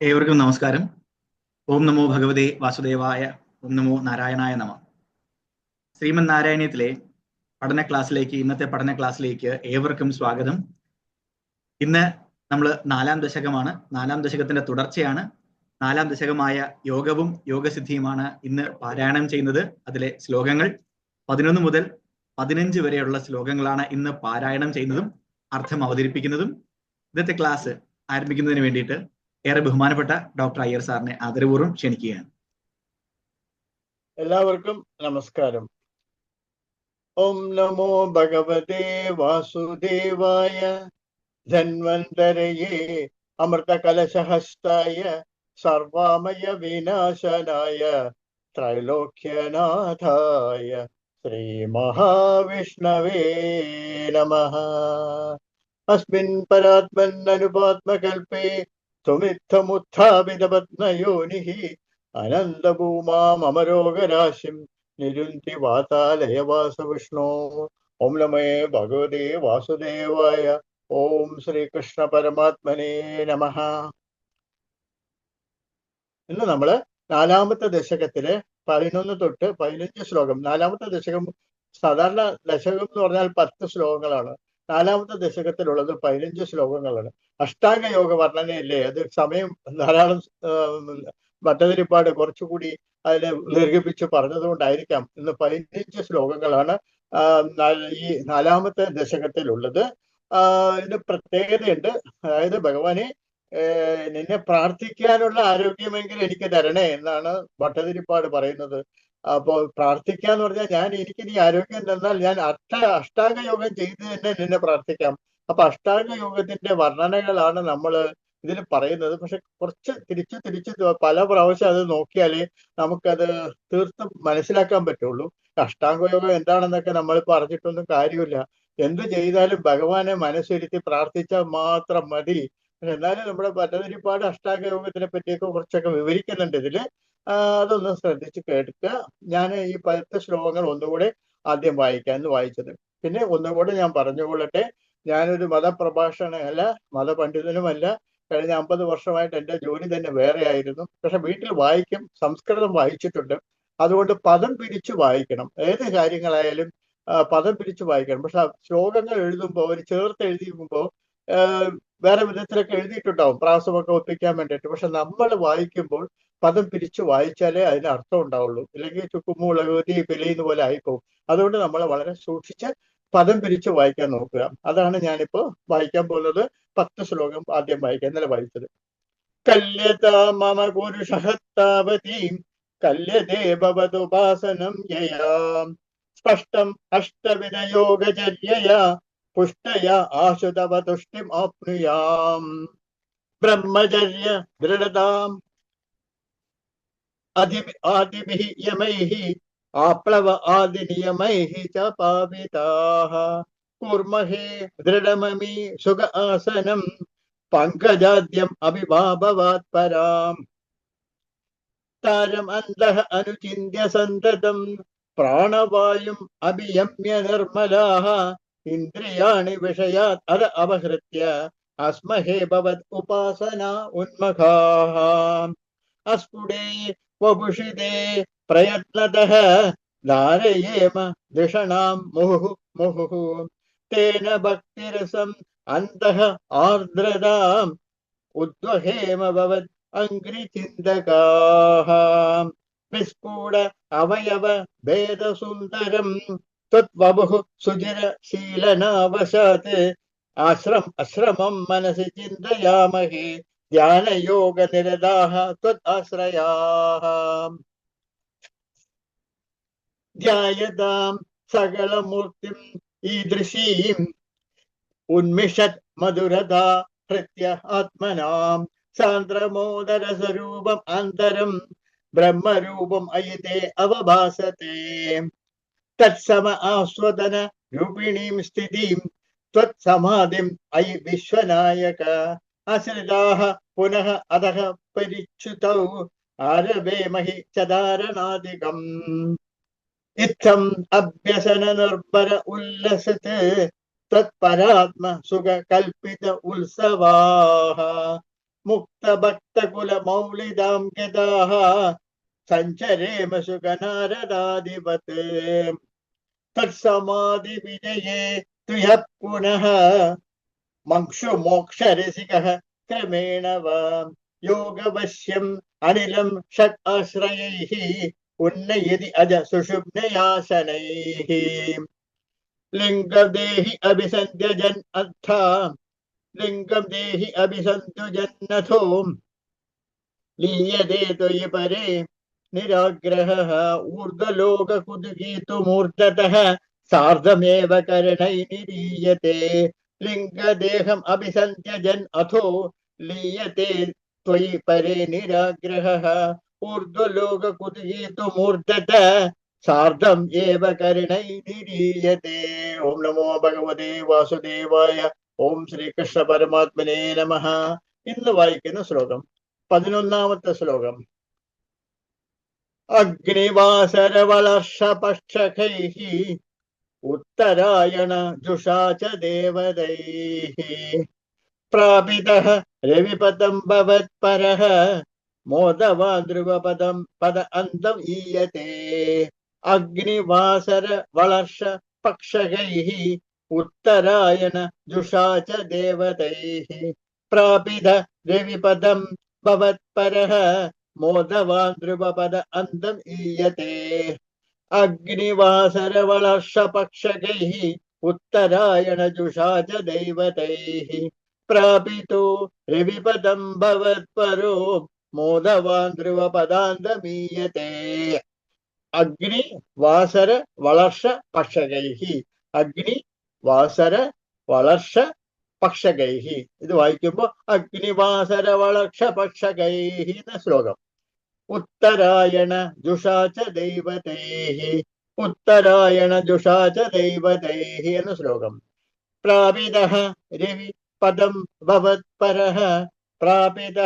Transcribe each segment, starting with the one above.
ഏവർക്കും നമസ്കാരം. ഓം നമോ ഭഗവതേ വാസുദേവായ ഓം നമോ നാരായണായ നമ. ശ്രീമൻ നാരായണീയത്തിലെ പഠന ക്ലാസ്സിലേക്ക് ഇന്നത്തെ പഠന ക്ലാസ്സിലേക്ക് ഏവർക്കും സ്വാഗതം. ഇന്ന് നമ്മൾ നാലാം ദശകമാണ്. നാലാം ദശകത്തിന്റെ തുടർച്ചയാണ്. നാലാം ദശകമായ യോഗവും യോഗസിദ്ധിയുമാണ് ഇന്ന് പാരായണം ചെയ്യുന്നത്. അതിലെ ശ്ലോകങ്ങൾ പതിനൊന്ന് മുതൽ പതിനഞ്ച് വരെയുള്ള ശ്ലോകങ്ങളാണ് ഇന്ന് പാരായണം ചെയ്യുന്നതും അർത്ഥം അവതരിപ്പിക്കുന്നതും. ഇന്നത്തെ ക്ലാസ് ആരംഭിക്കുന്നതിന് വേണ്ടിയിട്ട് ഏറെ ബഹുമാനപ്പെട്ട ഡോക്ടർ അയ്യർ സാറിനെ ആദരപൂർവം ക്ഷണിക്കുകയാണ്. എല്ലാവർക്കും നമസ്കാരം. ഓം നമോ ഭഗവതേ വാസുദേവായ ധന്വന്തരയേ അമൃതകലശഹസ്തായ സർവാമയ വിനാശനായ ത്രൈലോക്യനാഥായ ശ്രീ മഹാവിഷ്ണവേ നമ. അസ്മിൻ പരാത്മൻ അനുപാത്മകൽപേ ത്വമിത്തമുത്ഥാപിതപത്നയോനിഃ അനന്തഭൂമാമരോഗരാശിം നിരുന്തി വാതാലയവാസവിഷ്ണോ. ഓം നമേ ഭഗവതേ വാസുദേവായ. ഓം ശ്രീകൃഷ്ണ പരമാത്മനേ നമ. ഇന്ന് നമ്മൾ നാലാമത്തെ ദശകത്തിലെ പതിനൊന്ന് തൊട്ട് പതിനഞ്ച് ശ്ലോകം. നാലാമത്തെ ദശകം സാധാരണ ദശകം എന്ന് പറഞ്ഞാൽ പത്ത് ശ്ലോകങ്ങളാണ്. നാലാമത്തെ ദശകത്തിലുള്ളത് പതിനഞ്ച് ശ്ലോകങ്ങളാണ്. അഷ്ടാംഗ യോഗ വർണനയല്ലേ? അത് സമയം ധാരാളം ഭട്ടതിരിപ്പാട് കുറച്ചുകൂടി അതിനെ ദീർഘിപ്പിച്ച് പറഞ്ഞതുകൊണ്ടായിരിക്കാം ഇന്ന് പതിനഞ്ച് ശ്ലോകങ്ങളാണ് ഈ നാലാമത്തെ ദശകത്തിലുള്ളത്. ഇതിന് പ്രത്യേകതയുണ്ട്. അതായത് ഭഗവാനെ നിന്നെ പ്രാർത്ഥിക്കാനുള്ള ആരോഗ്യമെങ്കിലും എനിക്ക് തരണേ എന്നാണ് ഭട്ടതിരിപ്പാട് പറയുന്നത്. അപ്പോൾ പ്രാർത്ഥിക്കുക എന്ന് പറഞ്ഞാൽ ഞാൻ എനിക്ക് നീ ആരോഗ്യം തന്നാൽ ഞാൻ അഷ്ട അഷ്ടാംഗ യോഗം ചെയ്ത് തന്നെ നിന്നെ പ്രാർത്ഥിക്കാം. അപ്പൊ അഷ്ടാംഗ യോഗത്തിന്റെ വർണനകളാണ് നമ്മൾ ഇതിൽ പറയുന്നത്. പക്ഷെ കുറച്ച് തിരിച്ചു തിരിച്ചു പല പ്രാവശ്യം അത് നോക്കിയാലേ നമുക്കത് തീർത്തും മനസ്സിലാക്കാൻ പറ്റുള്ളൂ. അഷ്ടാംഗ യോഗം എന്താണെന്നൊക്കെ നമ്മൾ പറഞ്ഞിട്ടൊന്നും കാര്യമില്ല. എന്ത് ചെയ്താലും ഭഗവാനെ മനസ്സിരുത്തി പ്രാർത്ഥിച്ചാൽ മാത്രം മതി. എന്നാലും നമ്മുടെ പദ്ധതിരിപ്പാട് അഷ്ടാംഗ യോഗത്തിനെ പറ്റിയൊക്കെ കുറച്ചൊക്കെ വിവരിക്കുന്നുണ്ട് ഇതിൽ. അതൊന്ന് ശ്രദ്ധിച്ച് കേൾക്കുക ഞാൻ ഈ പത്ത് ശ്ലോകങ്ങൾ ഒന്നുകൂടെ ആദ്യം വായിക്കാം. എന്ന് വായിച്ചത്. പിന്നെ ഒന്നുകൂടെ ഞാൻ പറഞ്ഞുകൊള്ളട്ടെ. ഞാനൊരു മതപ്രഭാഷണമല്ല മതപണ്ഡിതനുമല്ല. കഴിഞ്ഞ അമ്പത് വർഷമായിട്ട് എന്റെ ജോലി തന്നെ വേറെ ആയിരുന്നു പക്ഷെ വീട്ടിൽ വായിക്കും സംസ്കൃതം വായിച്ചിട്ടുണ്ട്. അതുകൊണ്ട് പദം പിരിച്ചു വായിക്കണം. ഏത് കാര്യങ്ങളായാലും പദം പിരിച്ചു വായിക്കണം. പക്ഷെ ശ്ലോകങ്ങൾ എഴുതുമ്പോൾ ഒരു ചേർത്ത് എഴുതിയുമ്പോൾ വേറെ വിധത്തിലൊക്കെ എഴുതിയിട്ടുണ്ടാവും. പ്രാസമൊക്കെ ഒപ്പിക്കാൻ വേണ്ടിയിട്ട്. പക്ഷെ നമ്മൾ വായിക്കുമ്പോൾ പദം പിരിച്ചു വായിച്ചാലേ അതിന് അർത്ഥം ഉണ്ടാവുള്ളൂ. ഇല്ലെങ്കിൽ ചുക്കുമുളകുതി പിലയുന്ന പോലെ ആയിപ്പോവും. അതുകൊണ്ട് നമ്മൾ വളരെ സൂക്ഷിച്ച് പദം പിരിച്ച് വായിക്കാൻ നോക്കുക. അതാണ് ഞാനിപ്പോ വായിക്കാൻ പോകുന്നത് പത്ത് ശ്ലോകം ആദ്യം വായിക്കാൻ ഇന്നലെ വായിച്ചത്. കല്യത മമ പുരുഷഹത്താവതീം കല്യദേവതുപാസനം യയാം. സ്പഷ്ടം അഷ്ടവിധയോഗചര്യയാ പുഷ്ടയ ആശുതവ തുഷ്ടിം ആപ്നുയാം. ബ്രഹ്മചര്യ ദൃഢതാം അതി ആദിഭി യമൈഹി ആപ്ലവ ആദി നിയമൈഹി ച പാവിതാഹ. കൂർമഹേ ദൃഢമമി സുഖ ആസനം പങ്കജാദ്യം അഭിവാഭവാത് പരാം. താരം അന്തഃ അനുചിന്യ സന്തതം പ്രാണവായും അഭിയമ്യ നിർമ്മലാഹ. ഇന്ദ്രിയാണി വിഷയാത് അത് അപഹൃത്യ അസ്മഹേ ഭവത് ഉപാസന ഉന്മഖാഹ. अस्फुटे वपुषिते प्रयत्नतः धारयेम दिषणां मुहुः मुहुः तेन भक्तिरसम् अन्तः आर्द्रताम् उद्वहेम भवत् अङ्घ्रिचिन्तकाः विस्फुट अवयव भेदसुन्दरम् त्वद्वपुः सुचिरशीलनावशात् आश्रम अश्रमं मनसि चिन्तयामहे ധ്യാനയോഗനിരതാഹ ത്വദാശ്രയാഹ. ധ്യായതാം സകലമൂർത്തിം ഈദൃശീം ഉന്മിഷത് മധുരത ഹൃത്യ ആത്മനാം സാന്ദ്രമോദരസ്വരൂപം അന്തരം ബ്രഹ്മരൂപം അയിതേ അവഭാസത്തെ തത്സമ ആസ്വദന രൂപിണീം സ്ഥിതിം ത്വത്സമാധിം അയി വിശ്വനായക. അശ്രിതാഹ പുനഃ അധഃ പരിച്യുതൗ ആരവേമഹി ചാരണാദികം ഇത്തം അഭ്യസന നിർഭര ഉല്ലസത്ത് തത്പരാത്മ സുഖ കൽപ്പിത ഉത്സവാഹ. മുക്ത ഭക്തകുല മൗലിതാം ഗതാഹ. സഞ്ചരേമ സുഖ നാരദാധിപത്. തത്സമാധി വിജയേ തുയ പുനഃ मंक्षुमोक्षरसिकः क्रमेण वा योगवश्यम् अनिलं षट् आश्रयैः, उन्नयति अज सुषुप्नयासनैः। लिङ्गदेहि अभिसन्ध्यजन् अर्था, लिङ्गं देहि अभिसन्तुजन्नथो लीयते त्वयि परे, निराग्रहः ऊर्ध्वलोककुतुकीतुमूर्धतः सार्धमेव करणै निरीयते। लिङ्गदेहम् अभिसन्त्यजन् अथो लीयते त्वयि परे निराग्रहः ऊर्ध्वलोककुतुकीतुमूर्धतः सार्धम् एव करणै निरीयते ॐ नमो भगवते वासुदेवाय ഓം ശ്രീകൃഷ്ണ പരമാത്മനെ നമ ഇന്ന് വായിക്കുന്ന ശ്ലോകം പതിനൊന്നാമത്തെ ശ്ലോകം അഗ്നിവാസരവളർഷപക്ഷൈ उत्तरायण जुषा च देवदैः प्रापितः रविपदं भवत्परः मोदवान्ध्रुवपदं पद अन्तम् ईयते अग्निवासर वलर्ष पक्षगैः उत्तरायण जुषा च देवतैः प्रापित रविपदं भवत्परः मोदवान् ध्रुवपद अन्तम् ईयते अग्निवासरवलर्षपक्षकैः उत्तरायण जुषा च दैवतैः प्रापितो रविपदं भवत्परो मोदवान् ध्रुवपदान्तमीयते अग्नि वासर വളർഷ പക്ഷകൈഹി അഗ്നി വാസര വളർഷ പക്ഷകൈഹി ഇത് വായിക്കുമ്പോ അഗ്നിവാസര വളർഷ പക്ഷകൈഹി എന്ന ശ്ലോകം ഉത്തരായണ ജുഷാച ദൈവതൈഹി ഉത്തരായണ എന്ന ശ്ലോകം. പ്രാപിത രവി പദം ഭവത്പരഃ പ്രാപിത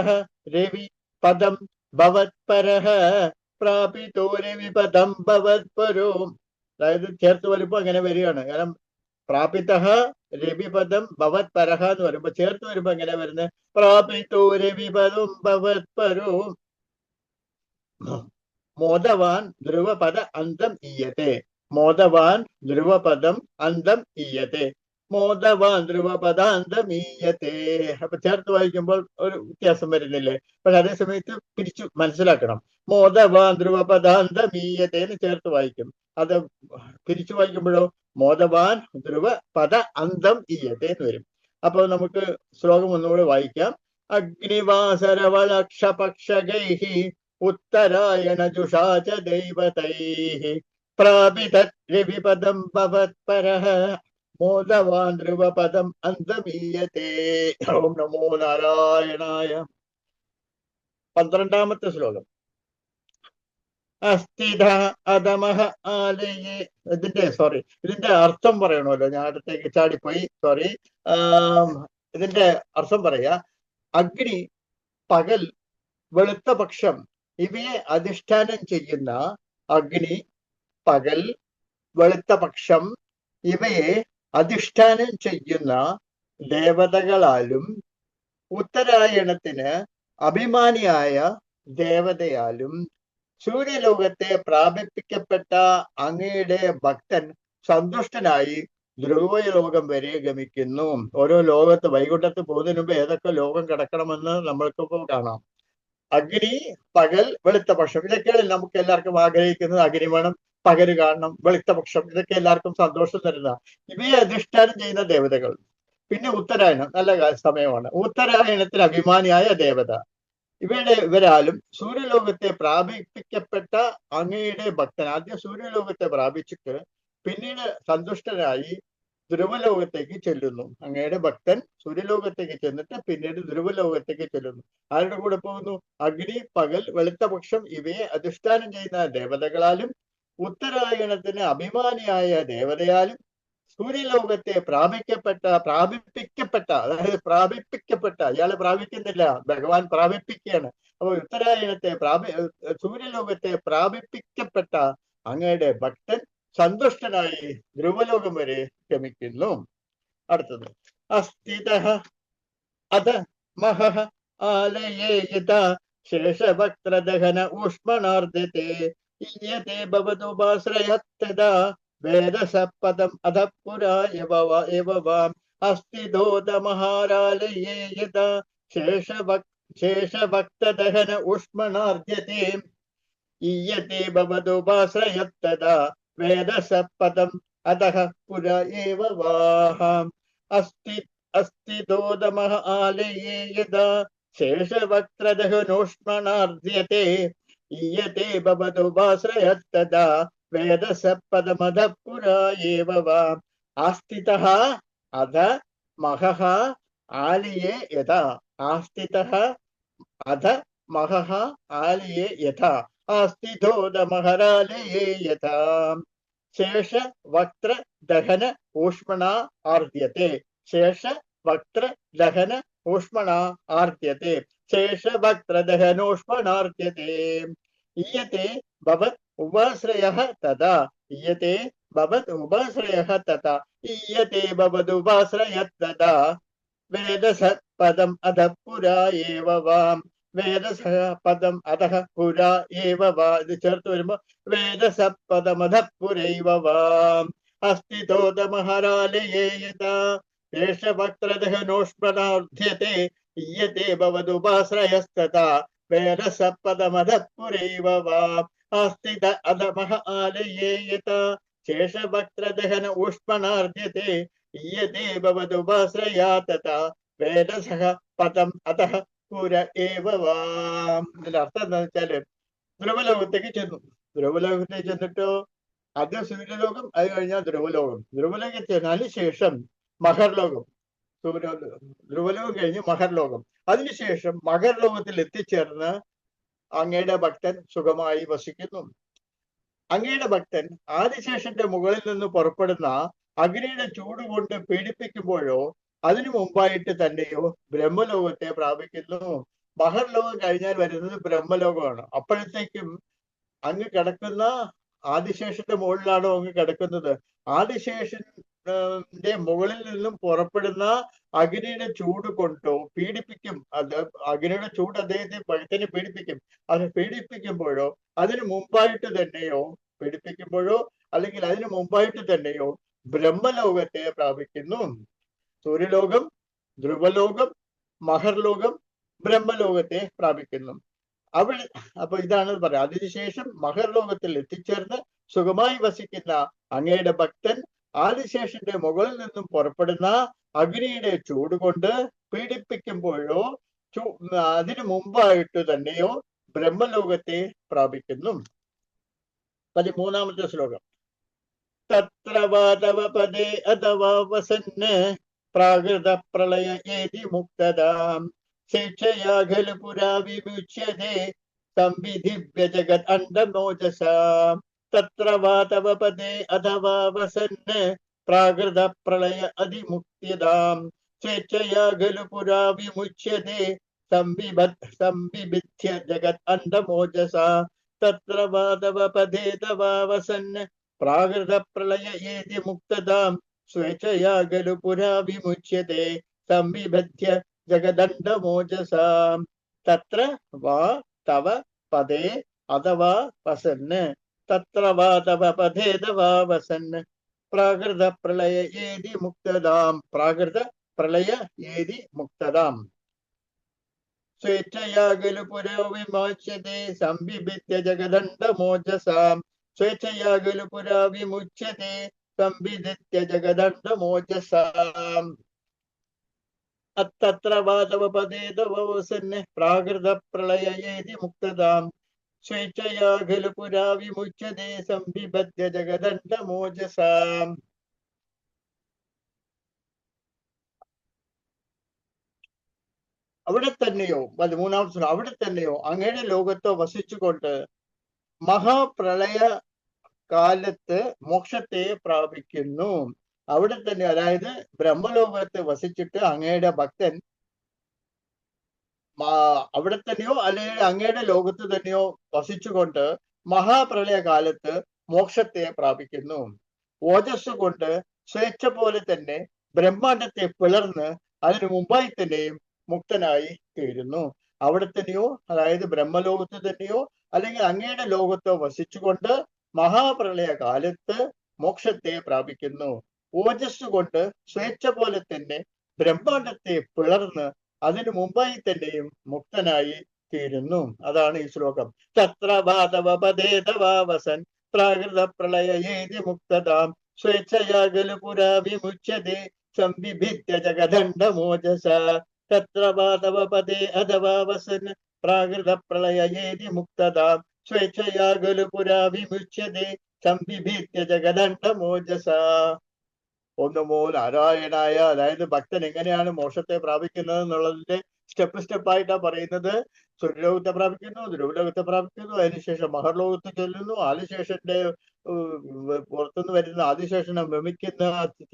രവി പദം ഭവത്പരഃ പ്രാപിതോ രവി പദം ഭവത്പരോ അതായത് ചേർത്ത് വരുമ്പോ അങ്ങനെ വരികയാണ്. കാരണം പ്രാപിത രവിപദം ഭവത് പരഹ എന്ന് പറയുമ്പോ ചേർത്ത് വരുമ്പോ എങ്ങനെ വരുന്നത് പ്രാപിതോ രവിപദം ഭവത് പരോ. മോദവാൻ ധ്രുവപദ അന്തം ഈയത്തെ. മോദവാൻ ധ്രുവപദം അന്തം ഈയത്തെ. മോദവാൻ ധ്രുവപദ അന്തം ഈയത്തെ. അപ്പൊ ചേർത്ത് വായിക്കുമ്പോൾ ഒരു വ്യത്യാസം വരുന്നില്ലേ? പക്ഷെ അതേ സമയത്ത് പിരിച്ചു മനസ്സിലാക്കണം. മോദവാൻ ധ്രുവപദാന്തം ഈയത്തെ എന്ന് ചേർത്ത് വായിക്കും. അത് പിരിച്ചു വായിക്കുമ്പോഴോ? മോദവാൻ ധ്രുവ പദ അന്തം ഈയത്തെ എന്ന് വരും. അപ്പൊ നമുക്ക് ശ്ലോകം ഒന്നുകൂടെ വായിക്കാം. അഗ്നിവാസരവളക്ഷപക്ഷകൈ ജുഷാച ദൈവതൈ പ്രാപിത രവിപദം ഭവത്പരഃ മോദവാൻ ധ്രുവപദം അന്തമീയതേ ഓം നമോ നാരായണായ പന്ത്രണ്ടാമത്തെ ശ്ലോകം। അസ്ഥിത അധമഹ ആലയെ ഇതിന്റെ സോറി ഇതിന്റെ അർത്ഥം പറയണമല്ലോ. ഞാൻ അടുത്തേക്ക് ചാടിപ്പോയി. സോറി ഇതിന്റെ അർത്ഥം പറയാ അഗ്നി പകൽ വെളുത്ത പക്ഷം ഇവയെ അധിഷ്ഠാനം ചെയ്യുന്ന അഗ്നി പകൽ വെളുത്ത പക്ഷം ഇവയെ അധിഷ്ഠാനം ചെയ്യുന്ന ദേവതകളാലും ഉത്തരായണത്തിന് അഭിമാനിയായ ദേവതയാലും സൂര്യലോകത്തെ പ്രാപിപ്പിക്കപ്പെട്ട അങ്ങയുടെ ഭക്തൻ സന്തുഷ്ടനായി ധ്രുവലോകം വരെ ഗമിക്കുന്നു. ഓരോ ലോകത്ത് വൈകുണ്ഠത്ത് പോകുന്നതിന് മുമ്പ് ഏതൊക്കെ ലോകം കിടക്കണമെന്ന് നമ്മൾക്കിപ്പോൾ കാണാം. അഗ്നി പകൽ വെളുത്ത പക്ഷം. ഇതൊക്കെയാണ് നമുക്ക് എല്ലാവർക്കും ആഗ്രഹിക്കുന്നത്. അഗ്നി വേണം പകൽ കാണണം വെളുത്ത പക്ഷം. ഇതൊക്കെ എല്ലാവർക്കും സന്തോഷം തരുന്ന ഇവയെ അധിഷ്ഠാനം ചെയ്യുന്ന ദേവതകൾ. പിന്നെ ഉത്തരായണം നല്ല സമയമാണ്. ഉത്തരായണത്തിന് അഭിമാനിയായ ദേവത. ഇവയുടെ ഇവരാലും സൂര്യലോകത്തെ പ്രാപിപ്പിക്കപ്പെട്ട അങ്ങയുടെ ഭക്തൻ. ആദ്യം സൂര്യലോകത്തെ പ്രാപിച്ചിട്ട് പിന്നീട് സന്തുഷ്ടനായി ധ്രുവലോകത്തേക്ക് ചെല്ലുന്നു. അങ്ങയുടെ ഭക്തൻ സൂര്യലോകത്തേക്ക് ചെന്നിട്ട് പിന്നീട് ധ്രുവലോകത്തേക്ക് ചെല്ലുന്നു. ആരുടെ കൂടെ പോകുന്നു? അഗ്നി പകൽ വെളുത്ത പക്ഷം ഇവയെ അധിഷ്ഠാനം ചെയ്യുന്ന ദേവതകളാലും ഉത്തരായണത്തിന് അഭിമാനിയായ ദേവതയാലും സൂര്യലോകത്തെ പ്രാപിക്കപ്പെട്ട പ്രാപിപ്പിക്കപ്പെട്ട അതായത് പ്രാപിപ്പിക്കപ്പെട്ട ഇയാളെ പ്രാപിക്കുന്നില്ല. ഭഗവാൻ പ്രാപിപ്പിക്കുകയാണ്. അപ്പൊ ഉത്തരായണത്തെ പ്രാപി സൂര്യലോകത്തെ പ്രാപിപ്പിക്കപ്പെട്ട അങ്ങയുടെ ഭക്തൻ സന്തുഷ്ടനായി ധ്രുവലോകം വരെ ഗമിക്കുന്നു. അടുത്തത്. അസ്ഥിത അധ മഹ ആലയേ യഥാ ശേഷവക്ത്രദഹന ഊഷ്മണാർദ്യത്തെ ഇയത്തെ ഭവതുപാശ്രയത്തദാ വേദസപദം അധ പുരാ എവ വാ- എവ വാം അസ്ഥിതോദമഹാരാലയേ യഥാ ശേഷവക് ശേഷവക്തദഹന ഊഷ്മണാർദ്യത്തെ ഈയത്തെ ഭവതുപാശ്രയത്തദാ വേദസപദം അധഃ പുര ഏവ വാഹാം അസ്തി അസ്ഥിതോദമഃ ആലയേ യഥാ ശേഷവക്ത്രദഹനോഷ്മണാർദ്യത്തെ ഈയത്തെ ഭവതുപാശ്രയത്തദാ വേദസപദമധഃ പുര ഏവ വാം ആസ്ഥിതഃ അധ മഹഃ ആലയേ യഥാ ആസ്ഥിതഃ അധ മഹഃ ആലയേ യഥാ. ശേഷ വക്ത്ര ദഹന ഊഷ്മണ ആർദ്യത്തെ ശേഷ വക്ത്ര ദഹന ഊഷ്മണ ആർദ്യത്തെ ശേഷ വക്ത്ര ദഹനോഷ്മണാർദ്യത്തെ ഇയത്തെ ഭവത് ഉപാശ്രയ തഥാ. ഇയത്തെ ഭവത് ഉപാശ്രയ തഥാ. ഇയത്തെ ഭവത് ഉപാശ്രയ തഥാ. വേദസ പദം അധ പുരാ ഏവ വാം വേദസ പദം അധഃ പുരാ ഏവ വാ ഇത് ചേർത്ത് വരുമ്പോ വേദസ പദമധ പുരൈവ വാം അസ്ഥിതോദമഹരാലയേ യഥാ ശേഷവക്ത്രദഹനോഷ്മണാർദ്ധ്യത്തെ ഈയത്തെ ഭവതുപാശ്രയസ്തഥാ വേദസ പദമധ പുരൈവ വാം ആസ്ഥിത അധമഹ ആലയേ യഥാ ശേഷവക്ത്രദഹന ഊഷ്മണാർദ്ധ്യത്തെ ഈയത്തെ ഭവതുപാശ്രയാ തഥാ വേദസഹ പദം അധഃ പുര ഇതിന്റെ അർത്ഥം എന്താ വെച്ചാൽ ധ്രുവലോകത്തേക്ക് ചെന്നു. ധ്രുവലോകത്തേക്ക് ചെന്നിട്ടോ ആദ്യം സൂര്യലോകം അത് കഴിഞ്ഞാൽ ധ്രുവലോകം ധ്രുവലോകം ചെന്നതിന് ശേഷം മഹർലോകം. സൂര്യ ധ്രുവലോകം കഴിഞ്ഞ് മഹർലോകം. അതിനുശേഷം മകർലോകത്തിൽ എത്തിച്ചേർന്ന് അങ്ങയുടെ ഭക്തൻ സുഖമായി വസിക്കുന്നു. അങ്ങയുടെ ഭക്തൻ ആദിശേഷന്റെ മുകളിൽ നിന്ന് പുറപ്പെടുന്ന അഗ്നിയുടെ ചൂട് കൊണ്ട് പീഡിപ്പിക്കുമ്പോഴോ അതിനു മുമ്പായിട്ട് തന്നെയോ ബ്രഹ്മലോകത്തെ പ്രാപിക്കുന്നു. മഹർലോകം കഴിഞ്ഞാൽ വരുന്നത് ബ്രഹ്മലോകമാണ്. അപ്പോഴത്തേക്കും അങ്ങ് കിടക്കുന്ന ആദിശേഷന്റെ മുകളിലാണോ അങ്ങ് കിടക്കുന്നത്? ആദിശേഷന്റെ മുകളിൽ നിന്നും പുറപ്പെടുന്ന അഗ്നിയുടെ ചൂട് കൊണ്ടോ പീഡിപ്പിക്കും. അത് അഗ്നിയുടെ ചൂട് അദ്ദേഹത്തെ പഴുത്തിനെ പീഡിപ്പിക്കും. അത് പീഡിപ്പിക്കുമ്പോഴോ അതിനു മുമ്പായിട്ട് തന്നെയോ പീഡിപ്പിക്കുമ്പോഴോ അല്ലെങ്കിൽ അതിനു മുമ്പായിട്ട് തന്നെയോ ബ്രഹ്മലോകത്തെ പ്രാപിക്കുന്നു. സൂര്യലോകം ധ്രുവലോകം മഹർലോകം ബ്രഹ്മലോകത്തെ പ്രാപിക്കുന്നു. അവൾ അപ്പൊ ഇതാണ് പറയുക. അതിനുശേഷം മഹർലോകത്തിൽ എത്തിച്ചേർന്ന് സുഖമായി വസിക്കുന്ന അങ്ങയുടെ ഭക്തൻ ആദിശേഷന്റെ മുകളിൽ നിന്നും പുറപ്പെടുന്ന അഗ്നിയുടെ ചൂട് കൊണ്ട് പീഡിപ്പിക്കുമ്പോഴോ അതിനു മുമ്പായിട്ട് തന്നെയോ ബ്രഹ്മലോകത്തെ പ്രാപിക്കുന്നു. പതിമൂന്നാമത്തെ ശ്ലോകം. തത്ര വാതവ പദേ അഥവാ വസന്ന് പ്രാകൃത പ്രളയ ഏതി മുക്തതാം. ശിക്ഷയാ ഖലു പുരാ വിമുച്യതേ. സംവിധിവ്യ ജഗത് അണ്ടമോജസാം തത്ര വാതവ പദേ അഥവാ വസന്ന് പ്രാകൃത പ്രളയ അതിമുക്തിതാം. സ്വേച്ഛയാ ഖലു പുരാ വിമുച്യതേ. സംവിബദ് സംവിഭിദ്യ ജഗത് അണ്ടമോജസാ തത്ര വാതവ പദേ തവാ വസന്ന് പ്രാകൃത പ്രളയ ഏതി മുക്തതാം. സ്വേച്ഛയാ ഖലു പുരാ വിമുച്യത്തെ സംവിഭദ്യ ജഗദണ്ഡമോജസാം തത്ര വാ തവ പദേ അഥവാ വസന്ന് തത്ര വാ തവ പദേ തവാ വസന്ന് പ്രാകൃത പ്രളയ ഏതി മുക്തതാം. പ്രാകൃത പ്രളയ ഏതി മുക്തതാം. സ്വേച്ഛയാ ഖലു പുരാ വിമോച്യത്തെ സംവിഭിദ്യ ജഗദണ്ഡമോജസാം സ്വേച്ഛയാ സംവിധിത്യ ജഗദണ്ഡമോജസാം അത്തത്ര വാതവ പദേ തവ വസന്ന് പ്രാകൃത പ്രളയേതി മുക്തതാം. സ്വേച്ഛയാ ഖലു പുരാ വിമുച്യത്തെ സംവിഭദ്യ ജഗദണ്ഡമോജസാം അവിടെ തന്നെയോ പതിമൂന്നാം അവിടെ തന്നെയോ അങ്ങയുടെ ലോകത്തോ വസിച്ചുകൊണ്ട് മഹാപ്രളയ കാലത്ത് മോക്ഷത്തെ പ്രാപിക്കുന്നു. അവിടെ തന്നെ അതായത് ബ്രഹ്മലോകത്ത് വസിച്ചിട്ട് അങ്ങയുടെ ഭക്തൻ അവിടെ തന്നെയോ അല്ലെങ്കിൽ അങ്ങയുടെ ലോകത്ത് തന്നെയോ വസിച്ചുകൊണ്ട് മഹാപ്രളയ കാലത്ത് മോക്ഷത്തെ പ്രാപിക്കുന്നു. ഓജസ് കൊണ്ട് സ്വേച്ഛ പോലെ തന്നെ ബ്രഹ്മാണ്ടത്തെ പിളർന്ന് അതിനു മുമ്പായി തന്നെയും മുക്തനായി തീരുന്നു. അവിടെ തന്നെയോ അതായത് ബ്രഹ്മലോകത്ത് തന്നെയോ അല്ലെങ്കിൽ അങ്ങയുടെ ലോകത്തോ വസിച്ചുകൊണ്ട് മഹാപ്രളയ കാലത്ത് മോക്ഷത്തെ പ്രാപിക്കുന്നു. ഓജസ് കൊണ്ട് സ്വേച്ഛ പോലെ തന്നെ ബ്രഹ്മാണ്ടത്തെ പിളർന്ന് അതിനു മുമ്പായി തന്നെയും മുക്തനായി തീരുന്നു. അതാണ് ഈ ശ്ലോകം. തത്ര പദേതവാസൻ പ്രാകൃത പ്രളയേതി മുക്തതാം സ്വേച്ഛയാകലു പുരാ സംവിഭിദ്യ ജഗദണ്ഡമോജസ തത്ര അഥവാ അഥവാവസൻ പ്രാകൃത പ്രളയേതി മുക്തതാം സ്വേച്ഛയാകലു പുരാ സംവിഭിത്യ സംവിഭിദ്യ ജഗദണ്ഡമോജസ ഒന്നുമോ നാരായണായ അതായത് ഭക്തൻ എങ്ങനെയാണ് മോക്ഷത്തെ പ്രാപിക്കുന്നത് എന്നുള്ളതിന്റെ സ്റ്റെപ്പ് സ്റ്റെപ്പായിട്ടാ പറയുന്നത്. സ്വർലോകത്തെ പ്രാപിക്കുന്നു ധ്രുവലോകത്തെ പ്രാപിക്കുന്നു അതിനുശേഷം മഹർലോകത്ത് ചെല്ലുന്നു ആദിശേഷന്റെ പുറത്തുനിന്ന് വരുന്ന ആദിശേഷനെ ഭ്രമിക്കുന്ന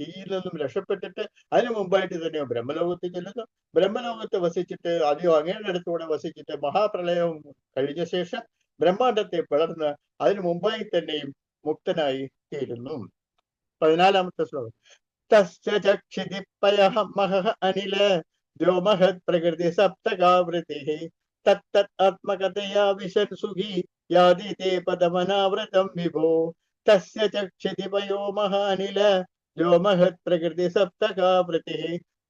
തീയിൽ നിന്നും രക്ഷപ്പെട്ടിട്ട് അതിനു മുമ്പായിട്ട് തന്നെ ബ്രഹ്മലോകത്ത് ചെല്ലുന്നു. ബ്രഹ്മലോകത്ത് വസിച്ചിട്ട് ആദ്യം അങ്ങയുടെ അടുത്തൂടെ വസിച്ചിട്ട് മഹാപ്രളയം കഴിഞ്ഞ ശേഷം ബ്രഹ്മാണ്ടത്തെ പിളർന്ന് അതിനു മുമ്പായി തന്നെയും മുക്തനായി തീരുന്നു. പതിനാലാമത്തെ ശ്ലോകം. തസ്യ ചക്ഷിതിപ്പയഃ മഹഃ അനില വ്യോമഹത് പ്രകൃതി സപ്തകാവൃതി തത്തത് ആത്മകഥയാ വിശൻ സുഖി യാതി തേ പദമനാവൃതം വിഭോ. തസ്യ ചക്ഷിതിപയോ മഹാനില വ്യോമഹത് പ്രകൃതി സപ്തകാവൃതിഃ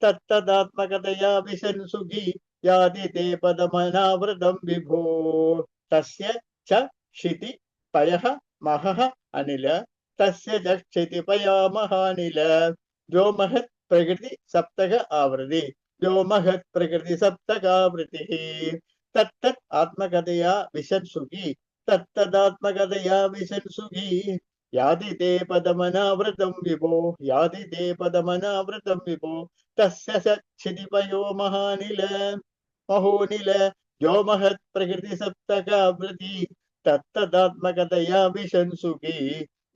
തത്തദാത്മകഥയാ വിശൻ സുഖി യാതി തേ പദമനാവൃതം വിഭോ. തസ്യ ച ക്ഷിതി പയഃ മഹഃ അനില തസ്യ ചക്ഷതി പയാമഹാനില വ്യോമഹത് പ്രകൃതി സപ്തക ആവൃതി വ്യോമഹത് പ്രകൃതി സപ്തകാവൃതി തത്തത് ആത്മകഥയാ വിശൻ സുഖി തത്തദാത്മകഥയാ വിശൻ സുഖി യാതി തേ പദമനാവൃതം വിഭോ യാതി തേ പദമനാവൃതം വിഭോ തസ്യ സക്ഷിതി പയോ മഹാനില മഹോനില വ്യോമഹത് പ്രകൃതി സപ്തകാവൃതി തത്തദാത്മകഥയാ വിശൻ സുഖി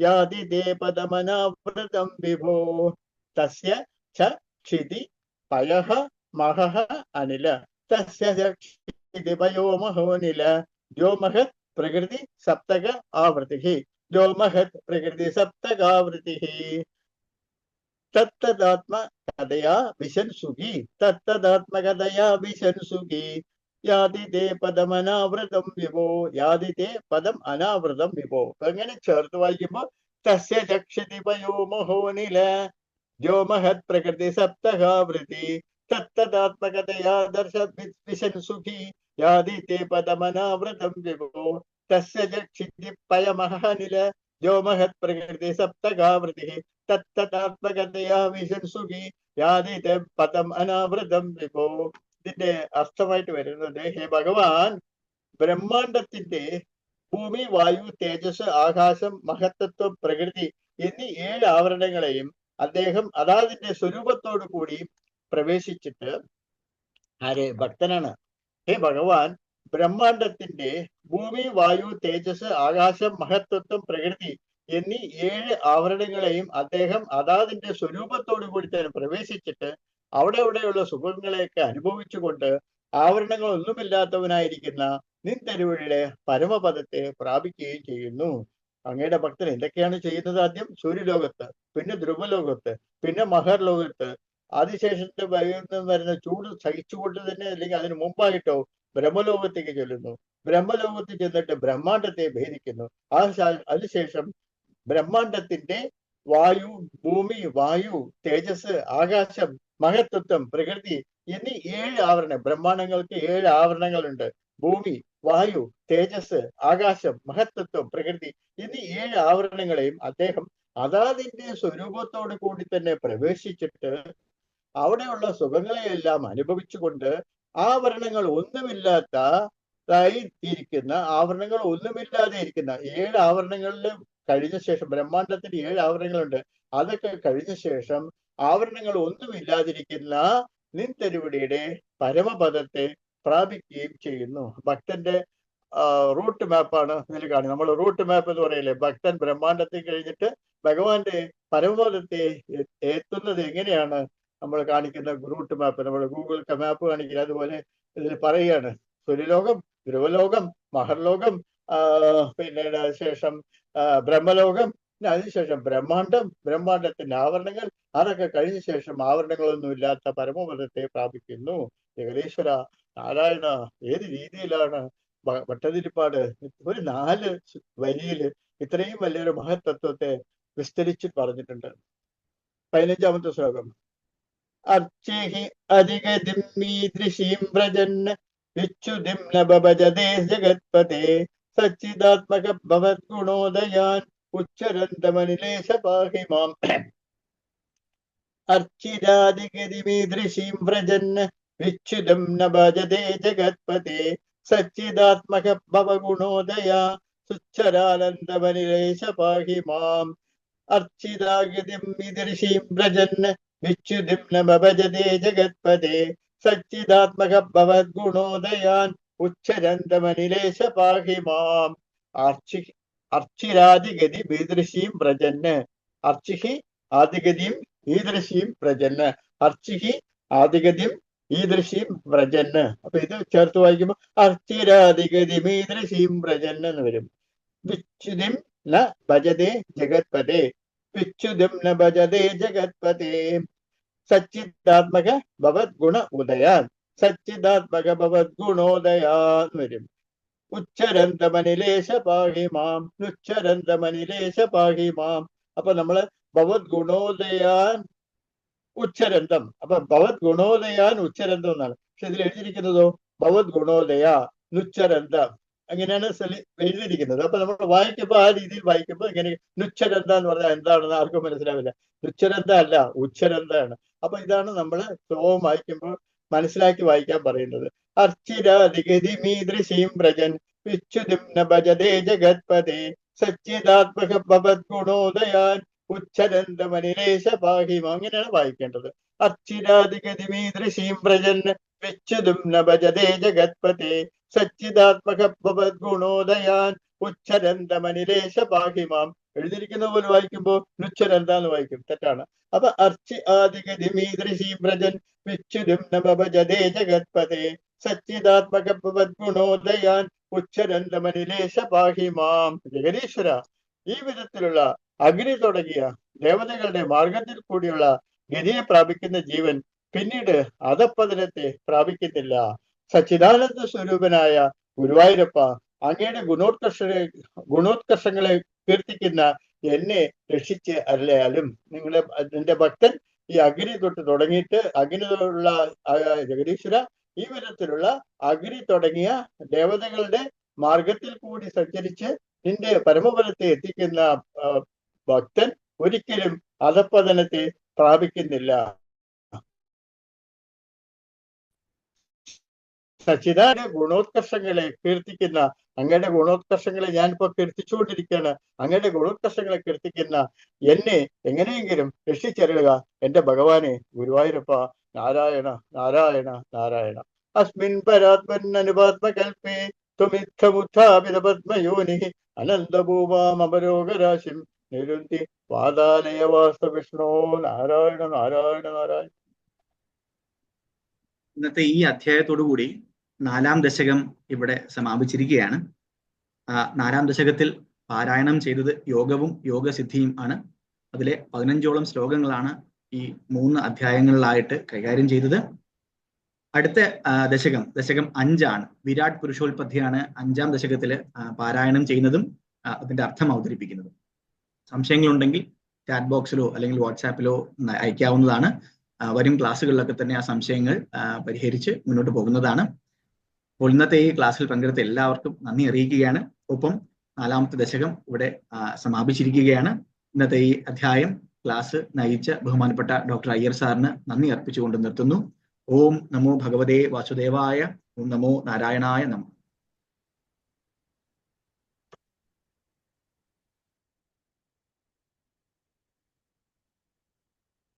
യാതി തേ പദമനാവൃതം വിഭോ തസ്യ ച ക്ഷിതി പയഃ മഹഃ അനില തസ്യ ച ക്ഷിതി പയോ മഹോനില വ്യോമഹത് പ്രകൃതി സപ്തക ആവൃതി വ്യോമഹത് പ്രകൃതി യാതി തേ പദമനാവൃതം വിഭോ യാതി തേ പദം അനാവൃതം വിഭോ. അങ്ങനെ ചേർത്ത് വായിക്കുമ്പോ തസ്യ ചക്ഷതി പയോ മഹോനില വ്യോമഹത് പ്രകൃതി സപ്തകാവൃതി തത്തദാത്മകതയാ ദർശ വി- വിശൻ സുഖി യാതി തേ പദമനാവൃതം വിഭോ തസ്യ ചക്ഷി പയമഹനില വ്യോമഹത് പ്രകൃതി സപ്തകാവൃതി തത്തദാത്മകതയാ വിശൻ സുഖി യാതി തേ പദം അനാവൃതം വിഭോ. ഇതിന്റെ അർത്ഥമായിട്ട് വരുന്നത് ഹേ ഭഗവാൻ ബ്രഹ്മാണ്ടത്തിന്റെ ഭൂമി വായു തേജസ് ആകാശം മഹത്തത്വം പ്രകൃതി എന്നീ ഏഴ് ആവരണങ്ങളെയും അദ്ദേഹം അതാതിന്റെ സ്വരൂപത്തോടു കൂടി പ്രവേശിച്ചിട്ട് ആരെ? ഭക്തനാണ്. ഹേ ഭഗവാൻ ബ്രഹ്മാണ്ടത്തിന്റെ ഭൂമി വായു തേജസ് ആകാശം മഹത്വത്വം പ്രകൃതി എന്നീ ഏഴ് ആവരണങ്ങളെയും അദ്ദേഹം അതാതിന്റെ സ്വരൂപത്തോടു കൂടി തന്നെ പ്രവേശിച്ചിട്ട് അവിടെ അവിടെയുള്ള സുഖങ്ങളെയൊക്കെ അനുഭവിച്ചുകൊണ്ട് ആവരണങ്ങൾ ഒന്നുമില്ലാത്തവനായിരിക്കുന്ന നിൻതരുവഴിയുടെ പരമപദത്തെ പ്രാപിക്കുകയും ചെയ്യുന്നു. അങ്ങയുടെ ഭക്തൻ എന്തൊക്കെയാണ് ചെയ്യുന്നത് ആദ്യം? സൂര്യലോകത്ത് പിന്നെ ധ്രുവലോകത്ത് പിന്നെ മഹർലോകത്ത്. അതിശേഷത്തെ വൈകുന്നതും വരുന്ന ചൂട് സഹിച്ചുകൊണ്ട് തന്നെ അല്ലെങ്കിൽ അതിന് മുമ്പായിട്ടോ ബ്രഹ്മലോകത്തേക്ക് ചെല്ലുന്നു. ബ്രഹ്മലോകത്ത് ചെന്നിട്ട് ബ്രഹ്മാണ്ടത്തെ ഭേദിക്കുന്നു. ആ അതിനുശേഷം ബ്രഹ്മാണ്ടത്തിന്റെ വായു ഭൂമി വായു തേജസ് ആകാശം മഹത്വത്വം പ്രകൃതി എന്നീ ഏഴ് ആവരണം ബ്രഹ്മാണ്ടങ്ങൾക്ക് ഏഴ് ആവരണങ്ങളുണ്ട്. ഭൂമി വായു തേജസ് ആകാശം മഹത്വത്വം പ്രകൃതി എന്നീ ഏഴ് ആവരണങ്ങളെയും അദ്ദേഹം അതാതിന്റെ സ്വരൂപത്തോട് കൂടി തന്നെ പ്രവേശിച്ചിട്ട് അവിടെയുള്ള സുഖങ്ങളെയെല്ലാം അനുഭവിച്ചുകൊണ്ട് ആവരണങ്ങൾ ഒന്നുമില്ലാത്ത ഇരിക്കുന്ന ആവരണങ്ങൾ ഒന്നുമില്ലാതെ ഇരിക്കുന്ന ഏഴ് ആവരണങ്ങളിൽ കഴിഞ്ഞ ശേഷം ബ്രഹ്മാണ്ടത്തിന്റെ ഏഴ് ആവരണങ്ങളുണ്ട്. അതൊക്കെ കഴിഞ്ഞ ശേഷം ആവരണങ്ങൾ ഒന്നുമില്ലാതിരിക്കുന്ന നിൻ തരുവടിയുടെ പരമപദത്തെ പ്രാപിക്കുകയും ചെയ്യുന്നു. ഭക്തന്റെ റൂട്ട് മാപ്പാണ് ഇതിൽ കാണുന്നത്. നമ്മൾ റൂട്ട് മാപ്പ് എന്ന് പറയില്ലേ? ഭക്തൻ ബ്രഹ്മാണ്ടത്തിൽ കഴിഞ്ഞിട്ട് ഭഗവാന്റെ പരമപദത്തെ എത്തുന്നത് എങ്ങനെയാണ്? നമ്മൾ കാണിക്കുന്ന റൂട്ട് മാപ്പ് നമ്മൾ ഗൂഗിൾ മാപ്പ് കാണിക്കില്ല. അതുപോലെ ഇതിൽ പറയുകയാണ്. സുരലോകം ധ്രുവലോകം മഹർലോകം പിന്നീട് ശേഷം ബ്രഹ്മലോകം പിന്നെ അതിനുശേഷം ബ്രഹ്മാണ്ടം ബ്രഹ്മാണ്ടത്തിന്റെ ആവരണങ്ങൾ അതൊക്കെ കഴിഞ്ഞ ശേഷം ആവരണങ്ങളൊന്നും ഇല്ലാത്ത പരമപദത്തെ പ്രാപിക്കുന്നു. ജഗദീശ്വര നാരായണ ഏത് രീതിയിലാണ് ഭട്ടതിരിപ്പാട് ഒരു നാല് വരിയിൽ ഇത്രയും വലിയൊരു മഹത്തത്വത്തെ വിസ്തരിച്ച് പറഞ്ഞിട്ടുണ്ട്. പതിനഞ്ചാമത്തെ ശ്ലോകം. അർച്ചേഹി അധികതിം മീദൃശീം വ്രജൻ നഭജതേ ജഗത്പതേ സച്ചിദാത്മക ഭവദ്ഗുണോദയാൻ ഉച്ചരന്തമനിലേശ പാഹി മാം അർച്ചിരാധിഗതിമീദൃശീം വ്രജൻ വിച്ഛുതം ന ഭജതേ ജഗത്പതേ. സച്ചിദാത്മക ഭവഗുണോദയ സുച്ഛരാനന്ദമനിലേശപാഹി മാം അർച്ചിതാഗതിം വിദർശീം വ്രജൻ വിച്യുതിം ന ഭജതേ ജഗത്പതേ. സച്ചിദാത്മക ഭവദ്ഗുണോദയാൻ ഉച്ചരന്തമനിലേശ പാഹി മാം അർച്ചി അർച്ചിരാദിഗതി ഭീദൃശിയും വ്രജന് അർച്ചിഹി ആദിഗതിയും ഈദൃശിയും വ്രജന് അർച്ചിഹി ആദിഗതിയും ഈദൃശിയും വ്രജന് അപ്പൊ ഇത് ചേർത്ത് വായിക്കുമ്പോൾ അർച്ചിരാദിഗതി മീദൃശിയും പ്രജന്ന എന്ന് വരും. വിച്യുതിം ന ഭജതേ ജഗത്പതേ. വിച്യുതിം ന ഭജതേ ജഗത്പതേ. സച്ചിദാത്മക ഭവത് ഗുണ ഉദയാൻ. സച്ചിദാത്മക ഭവത് ഗുണോദയാൻ വരും. ഉച്ചരന്തമനിലേശ പാഹി മാം ഉച്ചരന്തമനിലേശ പാഹി മാം അപ്പൊ നമ്മൾ ഭവത് ഗുണോദയാൻ ഉച്ചരന്തം. അപ്പൊ ഭവത് ഗുണോദയാൻ ഉച്ചരന്തം എന്നാണ്. പക്ഷെ ഇതിൽ എഴുതിയിരിക്കുന്നതോ? ഭവത് ഗുണോദയ നുച്ചരന്തം. അങ്ങനെയാണ് എഴുതിയിരിക്കുന്നത്. അപ്പൊ നമ്മൾ വായിക്കുമ്പോൾ ആ രീതിയിൽ വായിക്കുമ്പോൾ ഇങ്ങനെ നുച്ചരന്ത എന്ന് പറഞ്ഞാൽ എന്താണെന്ന് ആർക്കും മനസ്സിലാവില്ല. നുച്ചരന്ത അല്ല ഉച്ചരന്താണ് അപ്പൊ ഇതാണ് നമ്മൾ ശ്ലോകം വായിക്കുമ്പോൾ മനസ്സിലാക്കി വായിക്കാൻ പറയുന്നത്. അർച്ചിരാധിഗതി മീദൃശീം വ്രജൻ വിച്യുതിം ന ഭജതേ ജഗത്പദേ സച്ചിദാത്മക ഭവദ്ഗുണോദയാൻ ഉച്ചരന്തമനിലേശ പാഹിമ അങ്ങനെയാണ് വായിക്കേണ്ടത്. അർച്ചിരാധിഗതി മീദൃശീം വ്രജൻ വിച്യുതിം ന ഭജതേ ജഗത്പദേ സച്ചിദാത്മക ഭവദ്ഗുണോദയാൻ ഉച്ചരന്തമനിലേശ പാഹിമാം എഴുതിയിരിക്കുന്ന പോലെ വായിക്കുമ്പോൾ നുച്ചരന്ത എന്താന്ന് വായിക്കും? തെറ്റാണ്. അപ്പൊ അർച്ചി ആദിഗതി മീദൃശീം വ്രജൻ വിച്ഛുരും നവഭജതേ ജഗത്പതേ. ജഗത്പദേ സച്ചിദാത്മക ഭവദ്ഗുണോദയാൻ ഉച്ചരന്തമനിലേശ പാഹിമാം ജഗദീശ്വര ഈ വിധത്തിലുള്ള അഗ്നി തുടങ്ങിയ ദേവതകളുടെ മാർഗത്തിൽ കൂടിയുള്ള ഗതിയെ പ്രാപിക്കുന്ന ജീവൻ പിന്നീട് അധപ്പതനത്തെ പ്രാപിക്കുന്നില്ല സച്ചിദാനന്ദ സ്വരൂപനായ ഗുരുവായൂരപ്പ അങ്ങയുടെ ഗുണോത്കർഷ ഗുണോത്കർഷങ്ങളെ കീർത്തിക്കുന്ന എന്നെ രക്ഷിച്ച് അല്ലയാലും നിങ്ങളെ നിന്റെ ഭക്തൻ ഈ അഗ്നി തൊട്ട് തുടങ്ങിയിട്ട് അഗ്നി തൊട്ടുള്ള ജഗദീശ്വര ഈ വിധത്തിലുള്ള അഗ്നി തുടങ്ങിയ ദേവതകളുടെ മാർഗത്തിൽ കൂടി സഞ്ചരിച്ച് നിന്റെ പരമഫലത്തെ എത്തിക്കുന്ന ഭക്തൻ ഒരിക്കലും അധപ്പതനത്തെ പ്രാപിക്കുന്നില്ല. സച്ചിദാന ഗുണോത്കർഷങ്ങളെ കീർത്തിക്കുന്ന അങ്ങയുടെ ഗുണോത്കർഷങ്ങളെ ഞാനിപ്പോ കീർത്തിച്ചുകൊണ്ടിരിക്കുകയാണ്. അങ്ങയുടെ ഗുണോത്കർഷങ്ങളെ കീർത്തിക്കുന്ന എന്നെ എങ്ങനെയെങ്കിലും രക്ഷിച്ചരുളുക എന്റെ ഭഗവാനെ ഗുരുവായൂരപ്പ നാരായണ നാരായണ നാരായണ. അസ്മിൻ പരാത്മൻ അനുപാത്മകൽപേ ത്വമിത്തമുത്ഥാപിത പത്മയോനി അനന്തഭൂമാമരോഗരാശിം നിരുന്തി പാതാലയവാസ വിഷ്ണോ നാരായണ നാരായണ നാരായണ. ഇന്നത്തെ ഈ അധ്യായത്തോടു കൂടി നാലാം ദശകം ഇവിടെ സമാപിച്ചിരിക്കുകയാണ്. നാലാം ദശകത്തിൽ പാരായണം ചെയ്തത് യോഗവും യോഗസിദ്ധിയും ആണ്. അതിലെ പതിനഞ്ചോളം ശ്ലോകങ്ങളാണ് ഈ മൂന്ന് അധ്യായങ്ങളിലായിട്ട് കൈകാര്യം ചെയ്തത്. അടുത്ത ദശകം ദശകം അഞ്ചാണ്. വിരാട് പുരുഷോത്പത്തിയാണ് അഞ്ചാം ദശകത്തിൽ പാരായണം ചെയ്യുന്നതും അതിന്റെ അർത്ഥം അവതരിപ്പിക്കുന്നതും. സംശയങ്ങളുണ്ടെങ്കിൽ ചാറ്റ് ബോക്സിലോ അല്ലെങ്കിൽ വാട്സാപ്പിലോ അയക്കാവുന്നതാണ്. വരും ക്ലാസ്സുകളിലൊക്കെ തന്നെ ആ സംശയങ്ങൾ പരിഹരിച്ച് മുന്നോട്ട് പോകുന്നതാണ്. അപ്പോൾ ഇന്നത്തെ ഈ ക്ലാസ്സിൽ പങ്കെടുത്ത എല്ലാവർക്കും നന്ദി അറിയിക്കുകയാണ്. ഒപ്പം നാലാമത്തെ ദശകം ഇവിടെ സമാപിച്ചിരിക്കുകയാണ്. ഇന്നത്തെ ഈ അധ്യായം ക്ലാസ് നയിച്ച ബഹുമാനപ്പെട്ട ഡോക്ടർ അയ്യർ സാറിന് നന്ദി അർപ്പിച്ചുകൊണ്ട് നിർത്തുന്നു. ഓം നമോ ഭഗവതേ വാസുദേവായ ഓം നമോ നാരായണായ നമോ.